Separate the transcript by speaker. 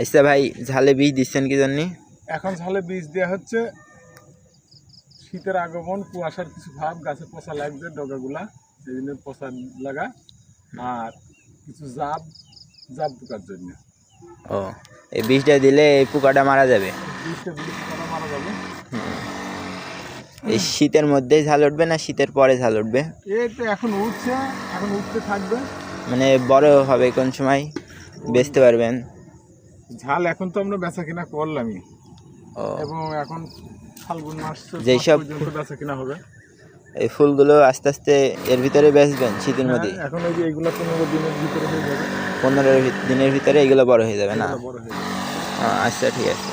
Speaker 1: আচ্ছা ভাই ঝালে বীজ দিচ্ছেন কি জন্য?
Speaker 2: এখন ঝালে বীজ দেওয়া হচ্ছে। শীতের আগমন কুয়াশার কিছু ভাব গাছে পচা লাগবে ডগাগুলা সেই জন্য পচা লাগা। আর কিছু জাব জাব পোকার জন্য।
Speaker 1: ও এই বীজটা দিলে এই পোকাটা মারা যাবে?
Speaker 2: বীজটা দিলে পোকাটা মারা যাবে।
Speaker 1: এই শীতের মধ্যেই ঝাল উঠবে না শীতের পরে ঝাল উঠবে?
Speaker 2: এই তো এখন উঠছে। এখন উঠতে থাকবে
Speaker 1: মানে বড় হবে কোন সময় বেচতে পারবেন।
Speaker 2: ঝাল এখন তো আমরা বেচা কিনা করলামই এবং এখন ফাল্গুন মাস মাস বেচা কিনা হবে।
Speaker 1: এই ফুলগুলো আস্তে আস্তে এর ভিতরে বেচবেন শীতের মধ্যে।
Speaker 2: হ্যাঁ, এখন এই যে এগুলো পনেরো দিনের ভিতরে হয়ে যাবে।
Speaker 1: পনেরো দিনের ভিতরে এগুলো বড় হয়ে যাবে না? আচ্ছা ঠিক আছে।